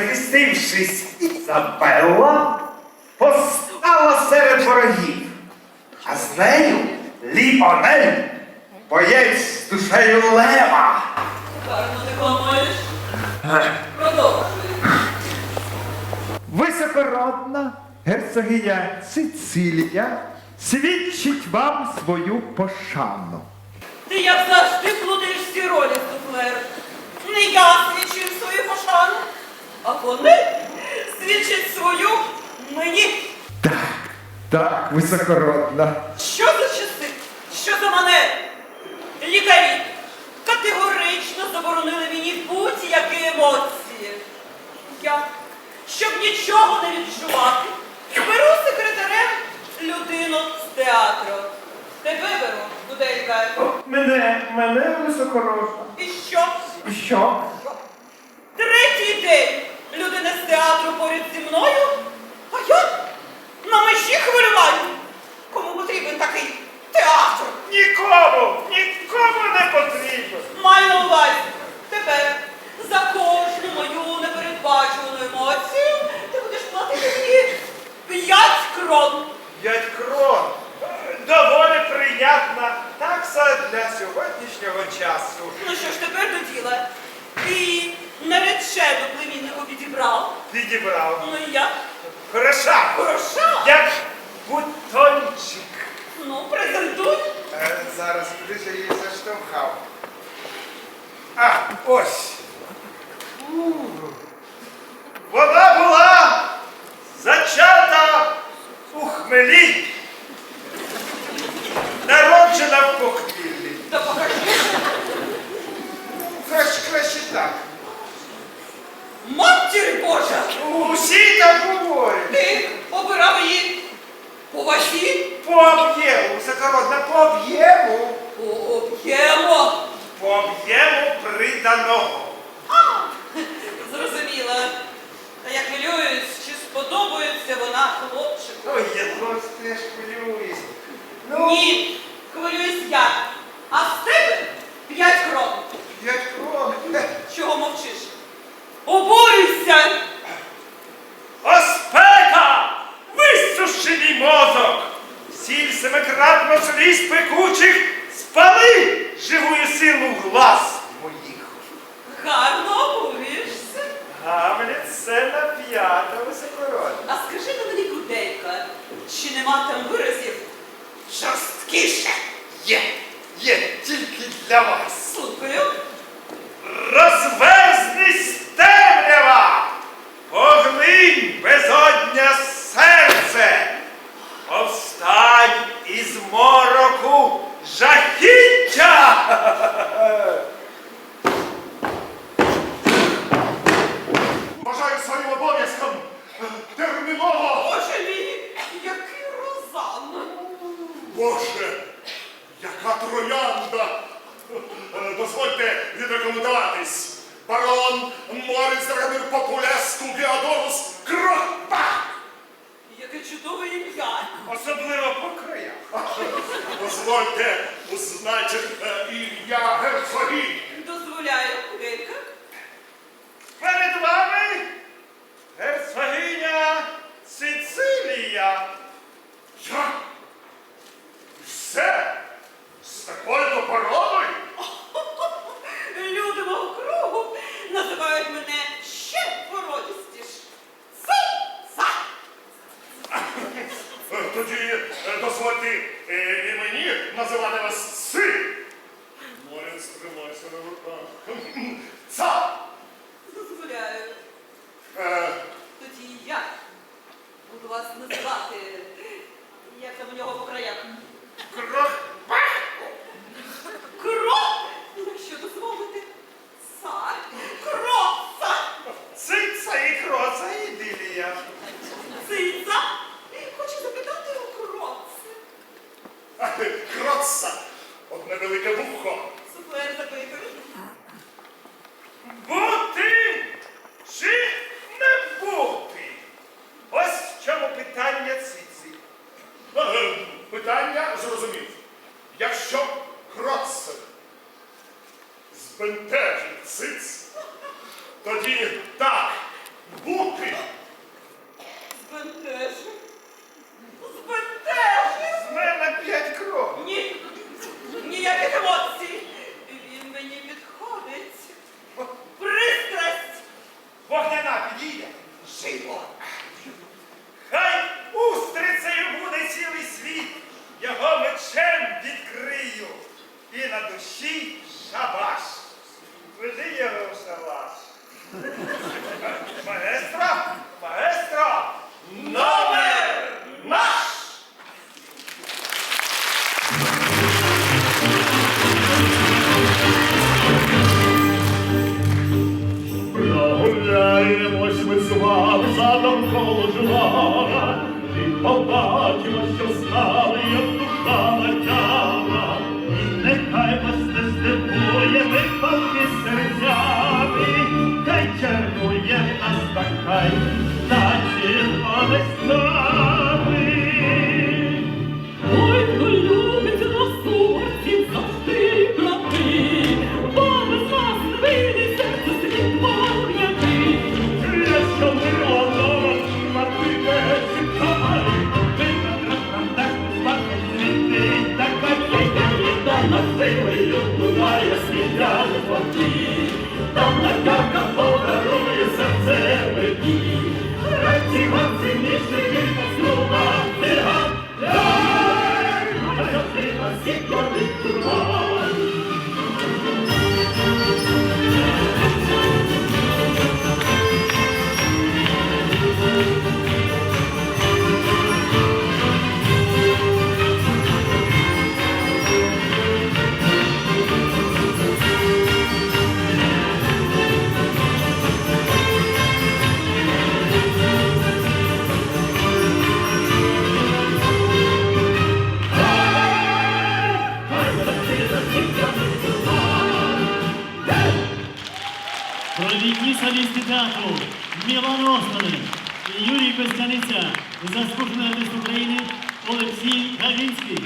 захистившись, Ізабелла постала серед ворогів, а з нею Ліонель, боєць з душею лева. Гарно декламуєш. Продовжуй. Високородна герцогиня Сицилія свідчить вам свою пошану. Ти як завжди плутаєш всі ролі, суфлер. Не я свідчив свою пошану, а вони свідчать свою мені. Так, так, високородна. Що за часи? Що за манери? Лікарі категорично заборонили мені будь-які емоції. Я, щоб нічого не відчувати, беру секретарем людину з театру. Тебе беру, Гуделька. Мене, мене високородна. І що? І що? Третій день людина з театру поряд зі мною, хвилювання. Кому потрібен такий театр? Нікому, нікому не потрібно. Маю на увазі. Тепер за кожну мою непередбачувану емоцію ти будеш платити мені п'ять крон. П'ять крон. Доволі прийнятна такса для сьогоднішнього часу. Ну що ж тепер до діла? Ти наречену племіннику підібрав. Підібрав. Ну і я. Хороша. Хороша. Як бутончик. Ну, презентуй. Е, зараз куди ж я її заштовхав. А, ось. У. Вона була зачата у хмелі. Народжена в похміллі. Та покажи. Краще, краще так. Матір Божа! Усі так говорять. Ти обирав її по вазі, По об'єму, високородна, по об'єму. по об'єму. По об'єму приданого. А, зрозуміла. Та я хвилююсь, чи сподобається вона хлопчику. Ой, я теж хвилююсь. Ну, Ні, хвилююсь я. А з тебе тільки для вас. Слухаю. Розверзність Е, Дозвольте відрекомендуватись. Барон Морис Драгомир Популеску Геодорус Кротбах. Яке чудове ім'я! Особливо по краях. Дозвольте узначити е, ім'я герцогині. З такою велике вухо. Супер запитує. Бути чи не бути? Ось в чому питання циці. Е, Питання зрозумів. Якщо Кротсер збентежить співав задом коло жувала, і побачила, що стали як душами. воді, там натяка подарує серце мені. Раді вам сильніше, ніж поснула ти гад. Дорогі солісти театру Мілан Остане і Юрій Безканиця, заслужений артист України Олексій Гавінський.